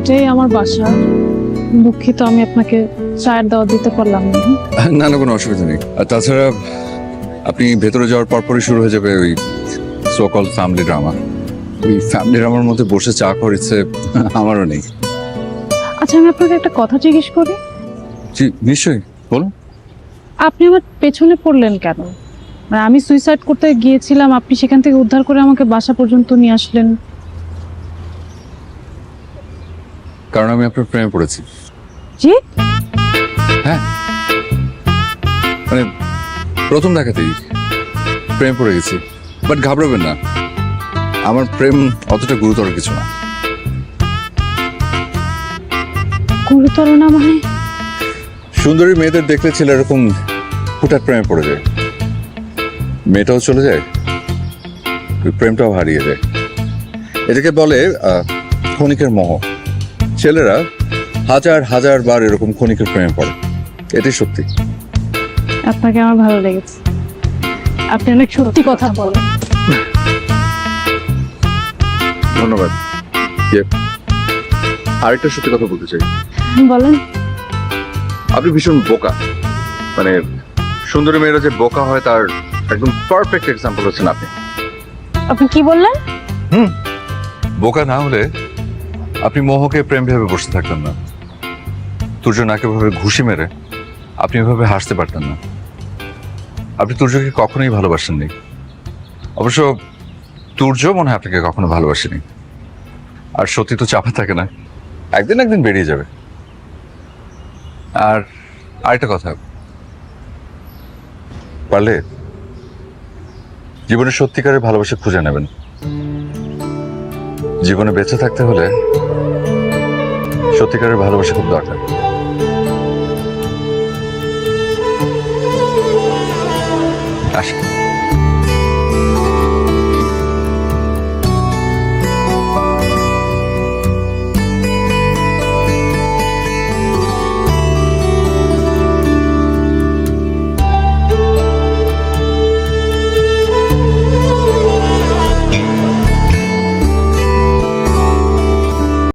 এটাই আমার বাসা। দুঃখিত আমি আপনাকে চায়ের দাওয়া দিতে পারলাম না। না না কোনো অসুবিধা নেই। আর তাছাড়া আপনি ভেতরে যাওয়ার পরপরই শুরু হয়ে যাবে ওই সোকল ফ্যামিলি ড্রামা ওই ফ্যামিলি ড্রামার মধ্যে বসে চা ইচ্ছে আমারও নেই। আচ্ছা আমি আপনাকে একটা কথা জিজ্ঞেস করি। জি নিশ্চয়ই বলুন। আপনি আমার পেছনে পড়লেন কেন? মানে আমি সুইসাইড করতে গিয়েছিলাম আপনি সেখান থেকে উদ্ধার করে আমাকে বাসা পর্যন্ত নিয়ে আসলেন। কারণ আমি আপনার প্রেমে পড়েছি। জি? হ্যাঁ? মানে প্রথম দেখাতেই প্রেম পড়ে গেছি বাট ঘাবড়াবেন না। আমার প্রেম অতটা গুরুতর কিছু না। গুরুতর না মানে? সুন্দরী মেয়েদের দেখলে ছেলে এরকম হুঠাৎ প্রেমে পড়ে যায়। মেয়েটাও চলে যায় প্রেমটাও হারিয়ে যায়। এটাকে বলে ক্ষণিকের মোহ। ছেলেরা হাজার হাজার বার এরকম ক্ষণিকের প্রেমে পড়ে। এটাই সত্যি। আপনাকে আমার ভালো লেগেছে। আপনি অনেক সত্যি কথা বলেন। ধন্যবাদ। আরেকটা সত্যি কথা বলতে চাই। বলেন। আপনি ভীষণ বোকা। মানে সুন্দরী মেয়েরা যে বোকা হয় তার একদম পারফেক্ট এক্সাম্পল হচ্ছেন আপনি। আপনি কি বললেন? হুম। বোকা না হলে আপনি মোহকে প্রেম ভেবে বসে থাকতেন না। তুর্য নাকে ভাবে ঘুষি মেরে আপনি এভাবে হাসতে পারতেন না। আপনি তুর্যকে কখনোই ভালোবাসেননি। অবশ্য তুর্য মনে হয় আপনাকে কখনো ভালোবাসেনি। আর সত্যি তো চাপা থাকে না। একদিন একদিন বেরিয়ে যাবে। আর আরেকটা কথা। পারলে জীবনে সত্যিকারের ভালোবাসা খুঁজে নেবেন। জীবনে বেঁচে থাকতে হলে সত্যিকারের ভালোবাসা খুব দরকার।